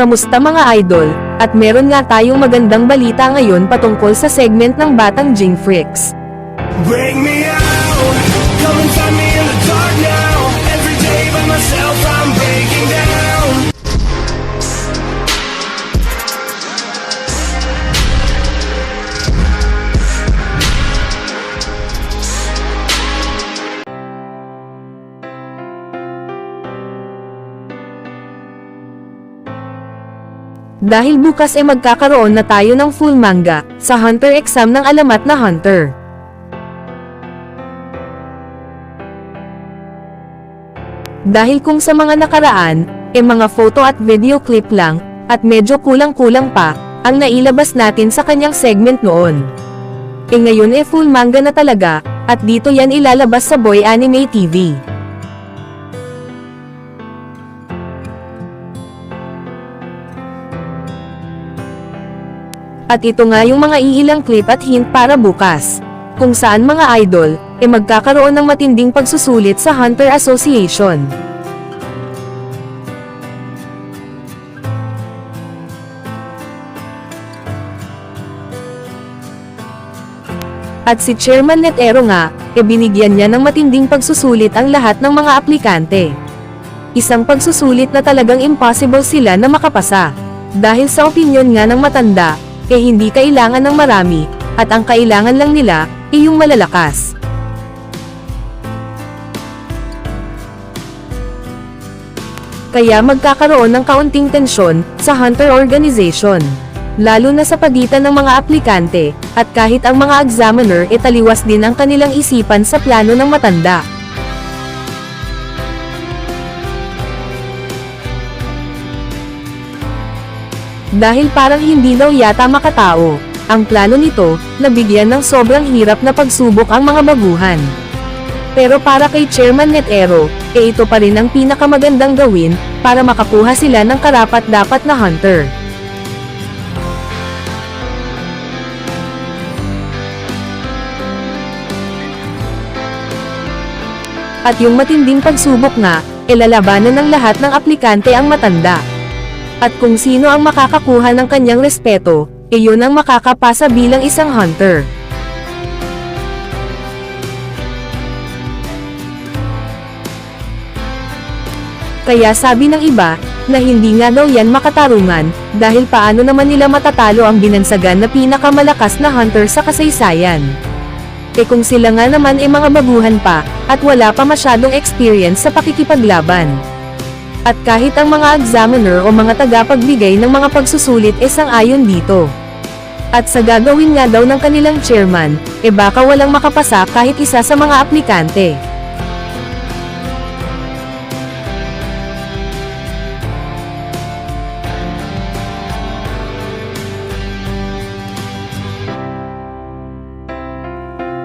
Kamusta mga idol? At meron nga tayong magandang balita ngayon patungkol sa segment ng Batang Jing Freaks. Bring me out, come and find me Dahil bukas ay magkakaroon na tayo ng full manga sa Hunter exam ng alamat na Hunter. Dahil kung sa mga nakaraan, e mga photo at video clip lang, at medyo kulang-kulang pa, ang nailabas natin sa kanyang segment noon. E ngayon e full manga na talaga, at dito yan ilalabas sa Boy Anime TV. At ito nga yung mga iilang clip at hint para bukas. Kung saan mga idol, e magkakaroon ng matinding pagsusulit sa Hunter Association. At si Chairman Netero nga, e binigyan niya ng matinding pagsusulit ang lahat ng mga aplikante. Isang pagsusulit na talagang impossible sila na makapasa. Dahil sa opinyon nga ng matanda, eh hindi kailangan ng marami, at ang kailangan lang nila, ay yung malalakas. Kaya magkakaroon ng kaunting tensyon sa Hunter Organization. Lalo na sa pagitan ng mga aplikante, at kahit ang mga examiner e din ang kanilang isipan sa plano ng matanda. Dahil parang hindi daw yata makatao, ang plano nito, na bigyan ng sobrang hirap na pagsubok ang mga baguhan. Pero para kay Chairman Netero, e ito pa rin ang pinakamagandang gawin, para makakuha sila ng karapat-dapat na hunter. At yung matinding pagsubok nga, e lalabanan ng lahat ng aplikante ang matanda. At kung sino ang makakakuha ng kanyang respeto, e yun ang makakapasa bilang isang hunter. Kaya sabi ng iba, na hindi nga daw yan makatarungan, dahil paano naman nila matatalo ang binansagan na pinakamalakas na hunter sa kasaysayan. E kung sila nga naman ay mga baguhan pa, at wala pa masyadong experience sa pakikipaglaban. At kahit ang mga examiner o mga tagapagbigay ng mga pagsusulit ay sang-ayon dito. At sa gagawin nga daw ng kanilang chairman, e baka walang makapasa kahit isa sa mga aplikante.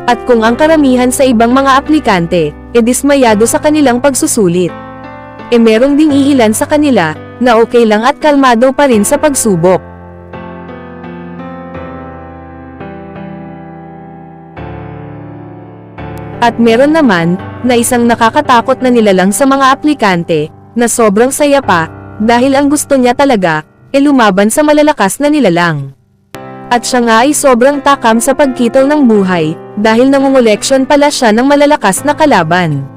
At kung ang karamihan sa ibang mga aplikante, e dismayado sa kanilang pagsusulit. E merong ding iilan sa kanila, na okay lang at kalmado pa rin sa pagsubok. At meron naman, na isang nakakatakot na nilalang sa mga aplikante, na sobrang saya pa, dahil ang gusto niya talaga, e lumaban sa malalakas na nilalang. At siya nga ay sobrang takam sa pagkitol ng buhay, dahil nangungoleksyon pala siya ng malalakas na kalaban.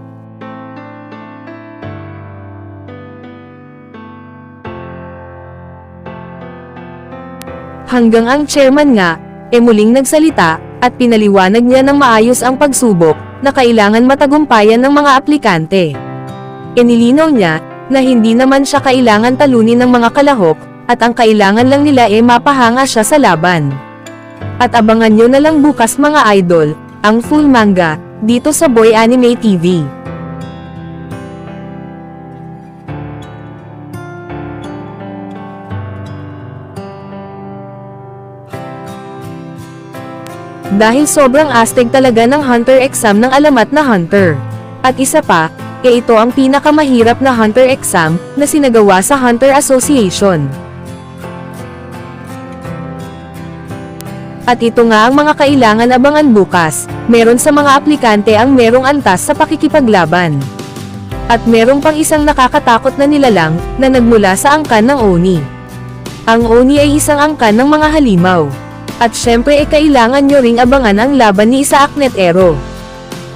Hanggang ang chairman nga, e muling nagsalita, at pinaliwanag niya ng maayos ang pagsubok, na kailangan matagumpayan ng mga aplikante. Inilinaw niya, na hindi naman siya kailangan talunin ng mga kalahok, at ang kailangan lang nila e mapahanga siya sa laban. At abangan nyo na lang bukas mga idol, ang full manga, dito sa Boy Anime TV. Dahil sobrang astig talaga ng Hunter exam ng alamat na Hunter. At isa pa, e ito ang pinakamahirap na Hunter exam na sinagawa sa Hunter Association. At ito nga ang mga kailangan abangan bukas, meron sa mga aplikante ang merong antas sa pakikipaglaban. At merong pang isang nakakatakot na nilalang, na nagmula sa angkan ng Oni. Ang Oni ay isang angkan ng mga halimaw. At syempre e kailangan nyo ring abangan ang laban ni Isaac Netero.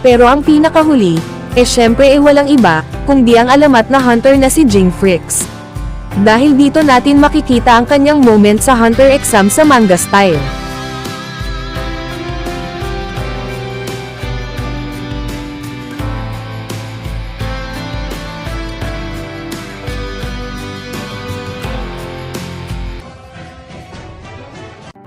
Pero ang pinakahuli, eh syempre e walang iba, kundi ang alamat na hunter na si Jing Fricks. Dahil dito natin makikita ang kanyang moment sa hunter exam sa manga style.